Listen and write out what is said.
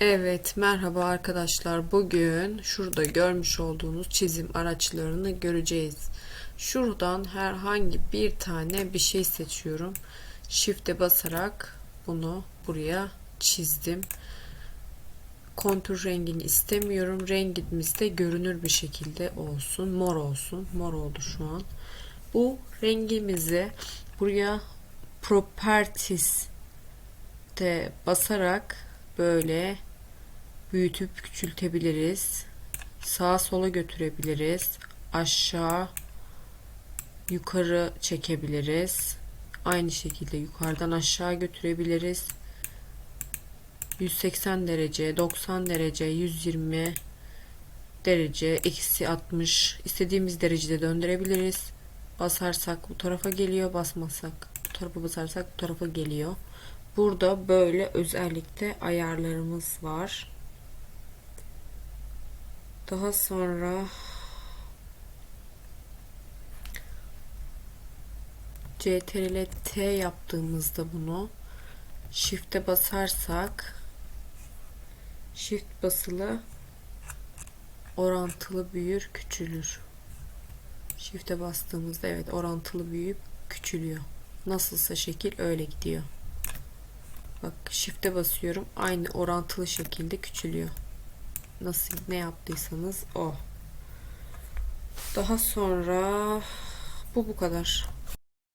Evet, merhaba arkadaşlar. Bugün şurada görmüş olduğunuz çizim araçlarını göreceğiz. Şuradan herhangi bir tane bir şey seçiyorum. Shift'e basarak bunu buraya çizdim. Kontür rengini istemiyorum. Rengimiz de görünür bir şekilde olsun. Mor olsun. Mor oldu şu an. Bu rengimizi buraya Properties de basarak böyle büyütüp küçültebiliriz. Sağa sola götürebiliriz. Aşağı yukarı çekebiliriz. Aynı şekilde yukarıdan aşağı götürebiliriz. 180 derece, 90 derece, 120 derece, eksi 60 istediğimiz derecede döndürebiliriz. Basarsak bu tarafa geliyor, basmasak bu tarafa basarsak bu tarafa geliyor. Burada böyle özellikle ayarlarımız var. Daha sonra CTRL T yaptığımızda bunu Shift'e basarsak Shift basılı orantılı büyür, küçülür. Shift'e bastığımızda evet orantılı büyüyüp küçülüyor. Nasılsa şekil öyle gidiyor. Bak shift'e basıyorum. Aynı orantılı şekilde küçülüyor. Nasıl ne yaptıysanız o. Daha sonra bu bu kadar.